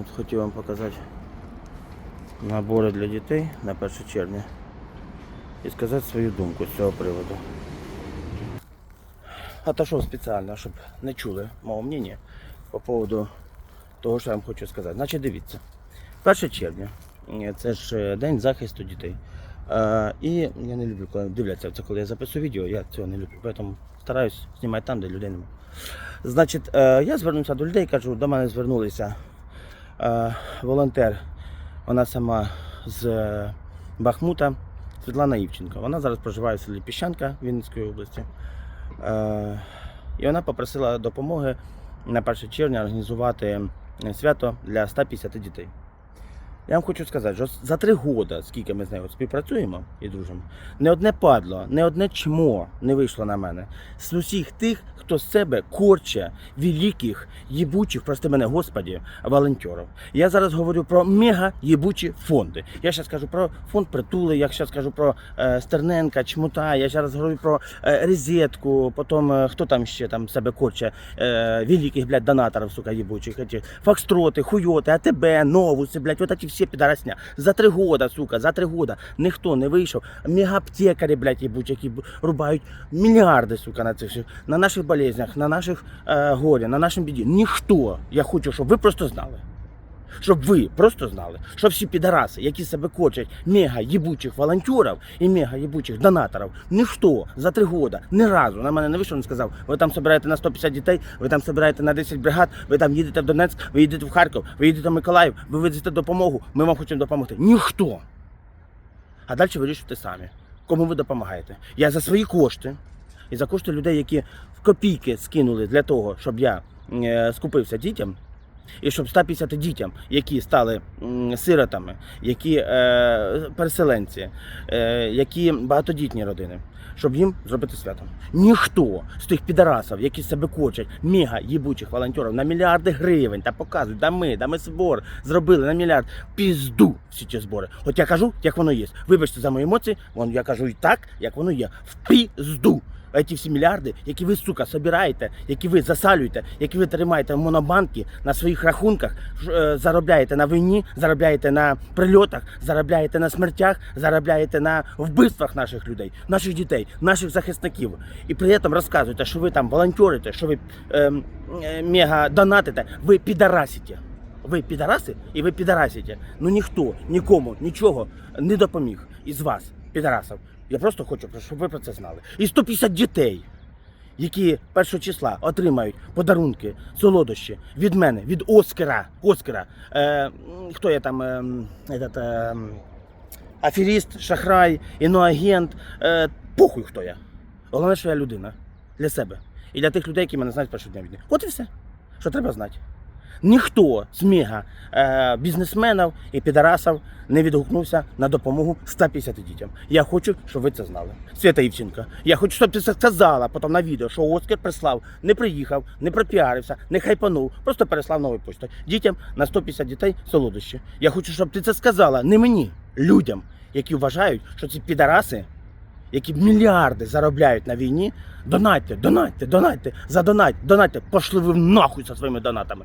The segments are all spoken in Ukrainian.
От хотів вам показати набори для дітей на 1 червня і сказати свою думку з цього приводу. Отошов спеціально, щоб не чули мого мнення по поводу того, що я вам хочу сказати. Значить, дивіться. 1 червня е, це ж е, день захисту дітей. Е, і я не люблю, коли дивляться це, коли я записую відео, я цього не люблю. Тому стараюсь знімати там, де людей немає. Значить, я звернувся до людей, кажу, до мене звернулися волонтер, вона сама з е, Бахмута, Світлана Івченко. Вона зараз проживає в селі Піщанка Вінницької області. Е, і вона попросила допомоги на 1 червня організувати е, свято для 150 дітей. Я вам хочу сказати, що за три роки, скільки ми з нею співпрацюємо і дружимо, не одне падло, не одне чмо не вийшло на мене. З усіх тих, хто з себе корче великих, єбучих, прости мене, господі, волонтерів. Я зараз говорю про мега єбучі фонди. Я зараз кажу про фонд притули, я зараз кажу про е, Стерненка, Чмута, я зараз говорю про е, Резетку, потім е, хто там ще там себе корче, е, великих, блядь, донаторів, сука, єбучих, эти, Фокстроти, Хуйоти, АТБ, Новуси, блядь, вот эти всі підарасня. За три года, сука, за три года ніхто не вийшов. Мегаптекарі, блядь, єбучі, які рубають мільярди, сука, на цих всіх, на наших болезнях, на наших е, горі, на нашому біді. Ніхто. Я хочу, щоб ви просто знали. Щоб ви просто знали, що всі підараси, які себе кочать мега єбучих волонтерів і мега єбучих донаторів, ніхто за три роки ні разу на мене не вийшов, не сказав, ви там збираєте на 150 дітей, ви там збираєте на 10 бригад, ви там їдете в Донецьк, ви їдете в Харків, ви їдете в Миколаїв, ви видасте допомогу, ми вам хочемо допомогти. Ніхто. А далі вирішуйте самі, кому ви допомагаєте. Я за свої кошти і за кошти людей, які в копійки скинули для того, щоб я е, скупився дітям. І щоб 150 дітям, які стали сиротами, які е, переселенці, е, які багатодітні родини, щоб їм зробити свято. Ніхто з тих підарасів, які себе кочать, мега їбучих волонтерів на мільярди гривень та показують, да ми, да ми збор зробили на мільярд. Пізду всі ці збори. От я кажу, як воно є. Вибачте за мої емоції, я кажу і так, як воно є. В пізду. А ті всі мільярди, які ви, сука, собираєте, які ви засалюєте, які ви тримаєте монобанки на своїх рахунках, е, заробляєте на війні, заробляєте на прильотах, заробляєте на смертях, заробляєте на вбивствах наших людей, наших дітей, наших захисників. І при цьому розказуєте, що ви там волонтерите, що ви е, е, мега донатите, ви підарасите. Ви підараси і ви підарасите. Ну ніхто нікому нічого не допоміг із вас, підарасів. Я просто хочу, щоб ви про це знали. І 150 дітей, які 1 числа отримають подарунки, солодощі від мене, від Оскара. Оскара. Е, хто я там? Е, этот, е, аферіст, шахрай, іноагент. Е, похуй хто я. Головне, що я людина для себе. І для тих людей, які мене знають першого дня війни. От і все, що треба знати. Ніхто з мега е, бізнесменів і підарасів не відгукнувся на допомогу 150 дітям. Я хочу, щоб ви це знали. Свята Івченка, я хочу, щоб ти це сказала потім на відео, що Оскар прислав, не приїхав, не пропіарився, не хайпанув, просто переслав новою поштою. Дітям на 150 дітей солодощі. Я хочу, щоб ти це сказала не мені, людям, які вважають, що ці підараси які мільярди заробляють на війні, донатьте, донатьте, донатьте, задонатьте, донатьте, пошли ви нахуй зі своїми донатами.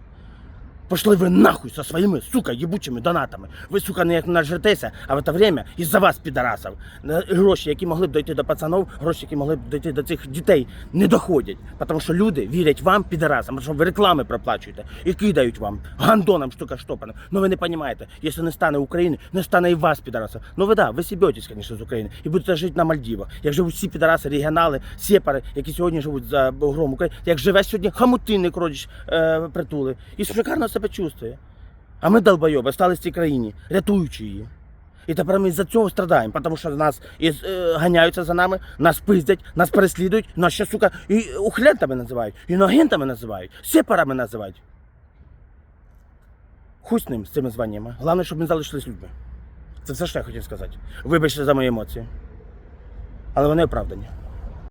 Пошли ви нахуй со своїми, сука, єбучими донатами. Ви, сука, не як нажретеся, а в це время із-за вас, підарасів, гроші, які могли б дойти до пацанів, гроші, які могли б дойти до цих дітей, не доходять. Тому що люди вірять вам, підарасам, що ви реклами проплачуєте і кидають вам гандоном штука штопаним. Ну ви не розумієте, якщо не стане України, не стане і вас, підараса. Ну ви да, ви сібетесь, звісно, з України і будете жити на Мальдівах. Як живуть всі підараси, регіонали, сепари, які сьогодні живуть за бугром України, як живе сьогодні хамутинник родич е, притули. І шикарно себе чувствує. А ми, долбойоби, стали в цій країні, рятуючи її. І тепер ми за цього страдаємо, тому що нас із, е, ганяються за нами, нас пиздять, нас переслідують, нас ще, сука, і ухлянтами називають, іноагентами називають, сепарами називають. Хуй з ним, з цими званнями. Головне, щоб ми залишились людьми. Це все, що я хотів сказати. Вибачте за мої емоції. Але вони оправдані.